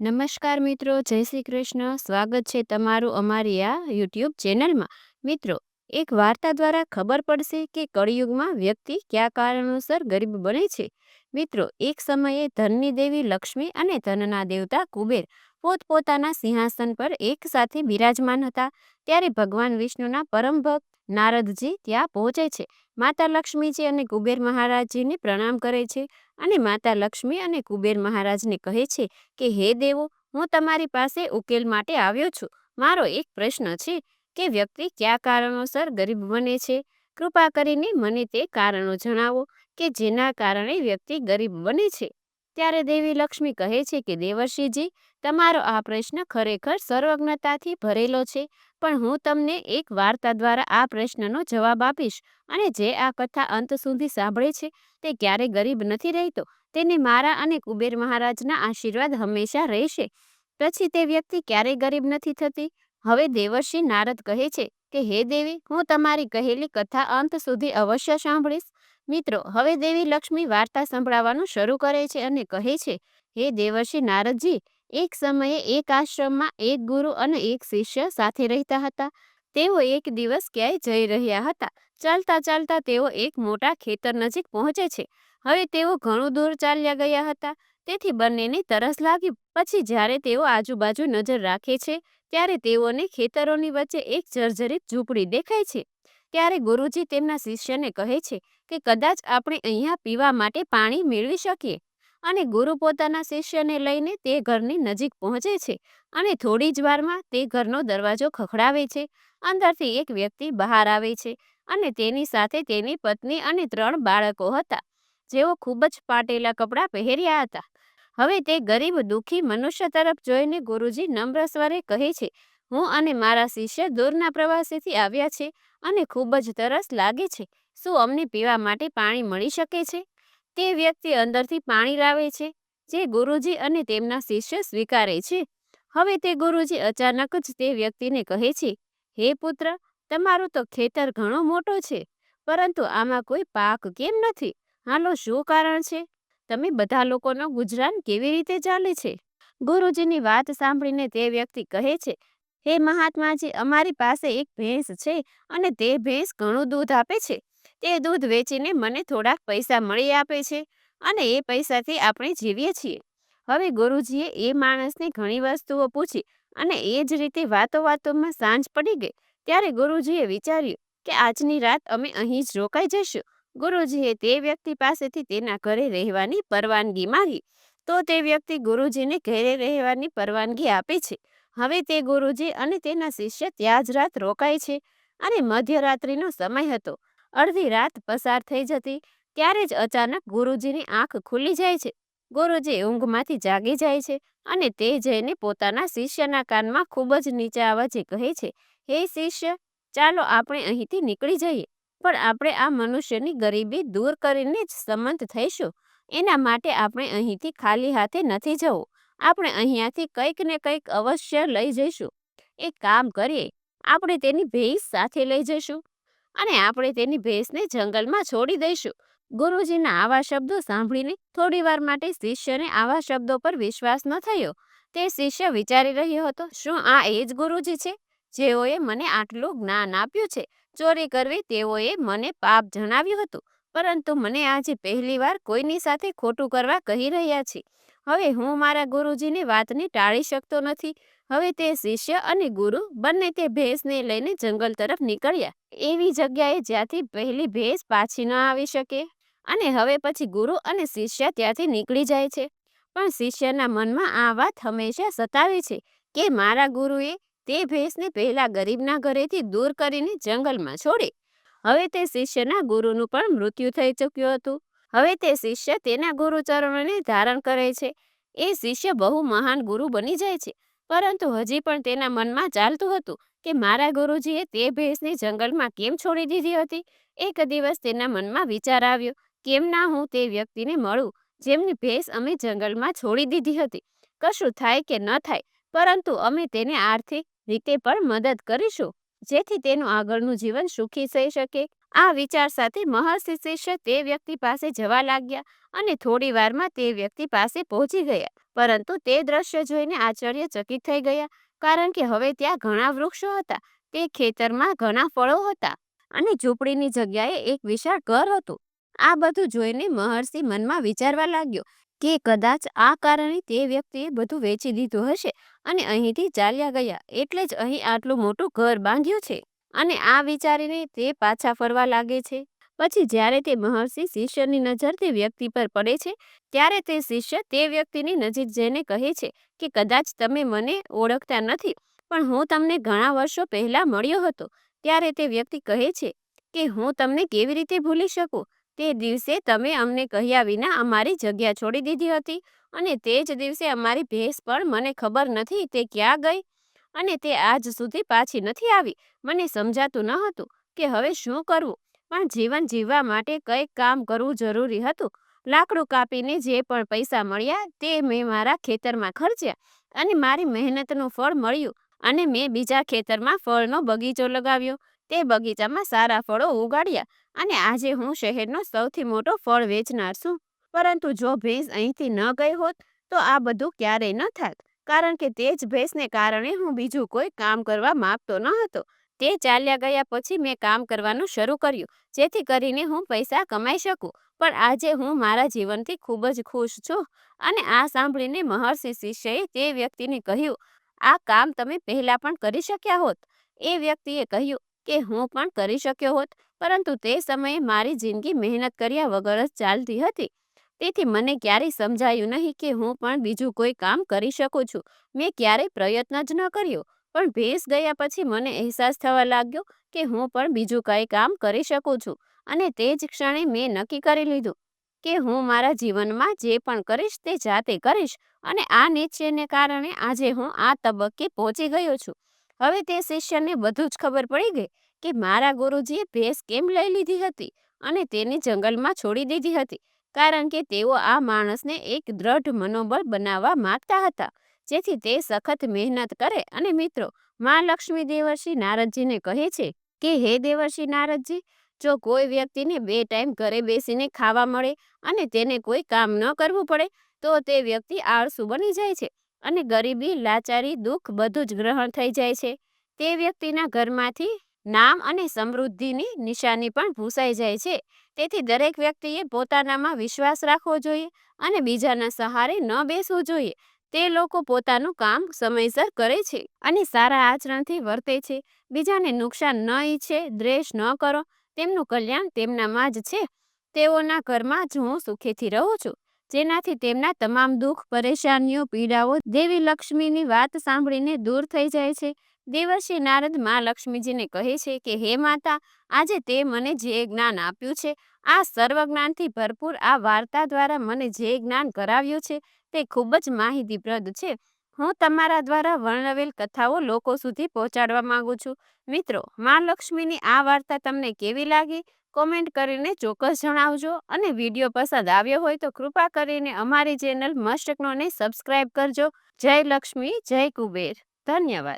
નમસ્કાર મિત્રો, જય શ્રી કૃષ્ણ. સ્વાગત છે તમારું અમારી આ યુટ્યુબ ચેનલમાં. મિત્રો, એક વાર્તા દ્વારા ખબર પડશે કે કળિયુગમાં વ્યક્તિ કયા કારણોસર ગરીબ બને છે. મિત્રો, એક સમયે ધનની દેવી લક્ષ્મી અને ધનના દેવતા કુબેર પોતપોતાના સિંહાસન પર એક સાથે બિરાજમાન હતા. ત્યારે ભગવાન વિષ્ણુના પરમ ભક્ત નારદજી ત્યાં પહોંચે છે. માતા લક્ષ્મીજી અને કુબેર મહારાજજીને પ્રણામ કરે છે અને માતા લક્ષ્મી અને કુબેર મહારાજને કહે છે કે, હે દેવો, હું તમારી પાસે ઉકેલ માટે આવ્યો છું. મારો એક પ્રશ્ન છે કે, વ્યક્તિ કયા કારણોસર ગરીબ બને છે? કૃપા કરીને મને તે કારણો જણાવો કે, જેના કારણે વ્યક્તિ ગરીબ બને છે. ત્યારે દેવી લક્ષ્મી કહે છે કે, દેવર્ષિજી તમારો આ પ્રશ્ન ખરેખર સર્વજ્ઞતાથી ભરેલો છે, પણ હું તમને એક વાર્તા દ્વારા આ પ્રશ્નનો જવાબ આપીશ અને જે આ કથા અંત સુધી સાંભળે છે તે ક્યારે ગરીબ નથી રહેતો, તેને મારા અને કુબેર મહારાજના આશીર્વાદ હંમેશા રહેશે. પછી તે વ્યક્તિ ક્યારેય ગરીબ નથી થતી? હવે દેવર્ષિ નારદ કહે છે કે, હે દેવી, હું તમારી કહેલી કથા અંત સુધી અવશ્ય સાંભળીશ. મિત્રો, હવે દેવી લક્ષ્મી વાર્તા સંભળાવવાનું શરૂ કરે છે અને કહે છે, હે દેવર્ષિ નારદજી એક સમયે એક આશ્રમમાં એક ગુરુ અને એક શિષ્ય સાથે રહેતા હતા. તેઓ એક દિવસ ક્યાંય જઈ રહ્યા હતા. ચાલતા ચાલતા તેઓ એક મોટા ખેતર નજીક પહોંચે છે. હવે તેઓ ઘણું દૂર ચાલ્યા ગયા હતા. તેથી બંનેને તરસ લાગી પછી જ્યારે તેઓ આજુબાજુ નજર રાખે છે, ત્યારે તેઓને ખેતરોની વચ્ચે એક જર્જરિત ઝૂંપડી દેખાય છે. ત્યારે ગુરુજી તેમના શિષ્યને કહે છે કે કદાચ આપણે અહીંયા પીવા માટે પાણી મેળવી શકીએ. અને ગુરુ પોતાના શિષ્યને લઈને તે ઘરની નજીક પહોંચે છે અને થોડી જ વારમાં તે ઘરનો દરવાજો ખખડાવે છે. અંદરથી એક વ્યક્તિ બહાર આવે છે અને તેની સાથે તેની પત્ની અને ત્રણ બાળકો હતા. જેઓ ખૂબ જ પાટેલા કપડાં પહેર્યા હતા. હવે તે ગરીબ, દુઃખી મનુષ્ય તરફ જોઈને ગુરુજી નમ્ર સ્વરે કહે છે, હું અને મારા શિષ્ય દૂરના પ્રવાસેથી આવ્યા છે અને ખૂબ જ તરસ લાગે છે. શું અમને પીવા માટે પાણી મળી શકે છે? તે વ્યક્તિ અંદરથી પાણી લાવે છે, જે ગુરુજી અને તેમના શિષ્ય સ્વીકારે છે. હવે તે ગુરુજી અચાનક જ તે વ્યક્તિને કહે છે, હે પુત્ર, તમારું તો ખેતર ઘણો મોટો છે, પરંતુ આમાં કોઈ પાક કેમ નથી? હાલો, શું કારણ છે? તમે બધા લોકોનો ગુજરાન કેવી રીતે ચાલે છે? ગુરુજીની વાત સાંભળીને તે વ્યક્તિ કહે છે, હે મહાત્માજી, અમારી પાસે એક ભેંસ છે અને તે ભેંસ ઘણું દૂધ આપે છે. તે દૂધ વેચીને મને થોડાક પૈસા મળી આપે છે અને એ પૈસાથી આપણે જીવીએ છીએ. હવે ગુરુજીએ એ માણસને ઘણી વસ્તુઓ પૂછી અને એ જ રીતે વાતો વાતોમાં સાંજ પડી ગઈ. ત્યારે ગુરુજીએ વિચાર્યું કે આજની રાત અમે અહીં જ રોકાઈ જઈશું. ગુરુજીએ તે વ્યક્તિ પાસેથી તેના ઘરે રહેવાની પરવાનગી માંગી. તો તે વ્યક્તિ ગુરુજીને ઘરે રહેવાની પરવાનગી આપે છે. હવે તે ગુરુજી અને તેના શિષ્ય ત્યાં જ રાત રોકાય છે અને મધ્યરાત્રિનો સમય હતો. અડધી રાત પસાર થઈ જતી, ત્યારે જ અચાનક ગુરુજીની આંખ ખુલી જાય છે. ગુરુજી ઊંઘમાંથી જાગી જાય છે અને તે જઈને પોતાના શિષ્યના કાનમાં ખૂબ જ નીચા અવાજે કહે છે, હે શિષ્ય, ચાલો આપણે અહીંથી નીકળી જઈએ. પણ આપણે આ મનુષ્યની ગરીબી દૂર કરીને જ સંમત થઈશું. એના માટે આપણે અહીંથી ખાલી હાથે નથી જવું. આપણે અહીંયાથી કંઈક ને કંઈક અવશ્ય લઈ જઈશું. એક કામ કરીએ, આપણે તેની ભેંસ સાથે લઈ જઈશું. અને આપણે તેની ભેંસને જંગલમાં છોડી દઈશું. ગુરુજીના આવા શબ્દો સાંભળીને થોડીવાર માટે શિષ્યને આવા શબ્દો પર વિશ્વાસ ન થયો. તે શિષ્ય વિચારી રહ્યો હતો, શું આ એ જ ગુરુજી છે? જેઓએ મને આટલું જ્ઞાન આપ્યું છે. ચોરી કરવી તેઓએ મને પાપ જણાવ્યું હતું, પરંતુ મને આજે પહેલીવાર કોઈની સાથે ખોટું કરવા કહી રહ્યા છે. હવે હું મારા ગુરુજીની વાતને ટાળી શકતો નથી. હવે તે શિષ્ય અને ગુરુ બંને તે ભેંસને લઈને જંગલ તરફ નીકળ્યા. એવી જગ્યાએ જ્યાંથી પહેલી ભેંસ પાછી ન આવી શકે અને હવે પછી ગુરુ અને શિષ્ય ત્યાંથી નીકળી જાય છે. પણ શિષ્યના મનમાં આ વાત હંમેશા સતાવે છે કે મારા ગુરુએ તે ભેંસને પહેલા ગરીબના ઘરેથી દૂર કરીને જંગલમાં છોડી. હવે તે શિષ્યના ગુરુનું પણ મૃત્યુ થઈ ચૂક્યું હતું. હવે તે શિષ્ય તેના ગુરુચરણોને ધારણ કરે છે. એ શિષ્ય બહુ મહાન ગુરુ બની જાય છે. પરંતુ હજી પણ તેના મનમાં ચાલતું હતું કે મારા ગુરુજીએ તે ભેંસને જંગલમાં કેમ છોડી દીધી હતી? એક દિવસ તેના મનમાં વિચાર આવ્યો, કેમ ના હું તે વ્યક્તિને મળું, જેમની ભેંસ અમે જંગલમાં છોડી દીધી હતી? કશું થાય કે ન થાય, પરંતુ અમે તેને આર્થિક રીતે પણ મદદ કરીશું, જેથી તેનું આગળનું જીવન સુખી થઈ શકે. આ વિચાર સાથે મહર્ષિ શિષ્ય તે વ્યક્તિ પાસે જવા લાગ્યા અને થોડી વારમાં તે વ્યક્તિ પાસે પહોંચી ગયા. પરંતુ તે દ્રશ્ય જોઈને આશ્ચર્યચકિત થઈ ગયા, કારણ કે હવે ત્યાં ઘણા વૃક્ષો હતા, તે ખેતરમાં ઘણા ફળો હતા અને ઝૂંપડીની જગ્યાએ એક વિશાળ ઘર હતું. આ બધું જોઈને મહર્ષિ મનમાં વિચારવા લાગ્યો કે કદાચ આ કારણે તે વ્યક્તિએ બધું વેચી દીધું હશે અને અહીંથી ચાલ્યા ગયા. એટલે જ અહીં આટલું મોટું ઘર બાંધ્યું છે. અને આ વિચારીને તે પાછા ફરવા લાગે છે. પછી જ્યારે તે મહર્ષિ શિષ્યની નજર તે વ્યક્તિ પર પડે છે, ત્યારે તે શિષ્ય તે વ્યક્તિની નજીક જઈને કહે છે કે, કદાચ તમે મને ઓળખતા નથી, પણ હું તમને ઘણા વર્ષો પહેલાં મળ્યો હતો. ત્યારે તે વ્યક્તિ કહે છે કે, હું તમને કેવી રીતે ભૂલી શકું? તે દિવસે તમે અમને કહ્યા વિના અમારી જગ્યા છોડી દીધી હતી અને તે જ દિવસે અમારી ભેંસ પણ મને ખબર નથી તે ક્યાં ગઈ. અને તે આજ સુધી પાછી નથી આવી. મને સમજાતું ન હતું કે હવે શું કરવું. પણ જીવન જીવવા માટે કંઈક કામ કરવું જરૂરી હતું. લાકડું કાપીને જે પણ પૈસા મળ્યા તે મેં મારા ખેતરમાં ખર્ચ્યા અને મારી મહેનતનું ફળ મળ્યું અને મેં બીજા ખેતરમાં ફળનો બગીચો લગાવ્યો. તે બગીચામાં સારા ફળો ઉગાડ્યા અને આજે હું શહેરનો સૌથી મોટો ફળ વેચનાર છું. પરંતુ જો ભેંસ અહીંથી ન ગઈ હોત તો આ બધું ક્યારેય ન થાત. કારણ કે તે જ ભેંસને કારણે હું બીજું કોઈ કામ કરવા માંગતો ન હતો. તે ચાલ્યા ગયા પછી મેં કામ કરવાનું શરૂ કર્યું, જેથી કરીને હું પૈસા કમાઈ શકું. પણ આજે હું મારા જીવનથી ખૂબ જ ખુશ છું અને આ સાંભળીને મહર્ષિ શિષ્યએ તે વ્યક્તિને કહ્યું, આ કામ તમે પહેલાં પણ કરી શક્યા હોત. એ વ્યક્તિએ કહ્યું કે, હું પણ કરી શક્યો હોત, પરંતુ તે સમયે મારી જિંદગી મહેનત કર્યા વગર જ ચાલતી હતી. તેથી મને ક્યારેય સમજાયું નહીં કે હું પણ બીજું કોઈ કામ કરી શકું છું. મેં ક્યારેય પ્રયત્ન જ ન કર્યો, પણ ભેંસ ગયા પછી મને અહેસાસ થવા લાગ્યો કે હું પણ બીજું કંઈ કામ કરી શકું છું અને તે જ ક્ષણે મેં નક્કી કરી લીધું કે હું મારા જીવનમાં જે પણ કરીશ તે જાતે કરીશ અને આ નિશ્ચયને કારણે આજે હું આ તબક્કે પહોંચી ગયો છું. હવે તે શિષ્યને બધું જ ખબર પડી ગઈ કે મારા ગુરુજીએ ભેંસ કેમ લઈ લીધી હતી અને તેને જંગલમાં છોડી દીધી હતી. કારણ કે તેઓ આ માણસને એક દ્રઢ મનોબળ બનાવવા માંગતા હતા. જેથી તે સખત મહેનત કરે. અને મિત્રો, મા લક્ષ્મી દેવર્ષિ નારદજીને કહે છે કે, હે દેવર્ષિ નારદજી, જો કોઈ વ્યક્તિને બે ટાઈમ ઘરે બેસીને ખાવા મળે અને તેને કોઈ કામ ન કરવું પડે, તો તે વ્યક્તિ આળસુ બની જાય છે અને ગરીબી, લાચારી, દુઃખ બધું જ ગ્રહણ થઈ જાય છે. તે વ્યક્તિના ઘરમાંથી નામ અને સમૃદ્ધિની નિશાની પણ ભૂસાઈ જાય છે. તેથી દરેક વ્યક્તિએ પોતાનામાં વિશ્વાસ રાખવો જોઈએ અને બીજાના સહારે ન બેસવું જોઈએ. તે લોકો પોતાનું કામ સમયસર કરે છે અને સારા આચરણથી વર્તે છે. બીજાને નુકસાન ન ઈચ્છે, દ્વેષ ન કરો. તેમનું કલ્યાણ તેમનામાં જ છે. તેઓના ઘરમાં જ હું સુખેથી રહું છું. જેનાથી તેમના તમામ દુઃખ, પરેશાનીઓ, પીડાઓ દેવી લક્ષ્મીની વાત સાંભળીને દૂર થઈ જાય છે. દેવર્ષિ નારદ મા લક્ષ્મીજીને કહે છે કે, હે માતા, આજે તે મને જે જ્ઞાન આપ્યું છે, આ સર્વજ્ઞાનથી ભરપૂર આ વાર્તા દ્વારા મને જે જ્ઞાન કરાવ્યું છે, તે ખૂબ જ માહિતીપ્રદ છે. હું તમારા દ્વારા વર્ણવેલ કથાઓ લોકો સુધી પહોંચાડવા માંગુ છું. મિત્રો, મા લક્ષ્મીની આ વાર્તા તમને કેવી લાગી? કોમેન્ટ કરીને ચોક્કસ જણાવજો અને વીડિયો પસંદ આવ્યો હોય તો કૃપા કરીને અમારી ચેનલ મસ્ટકનોને સબસ્ક્રાઇબ કરજો. જય લક્ષ્મી, જય કુબેર. ધન્યવાદ.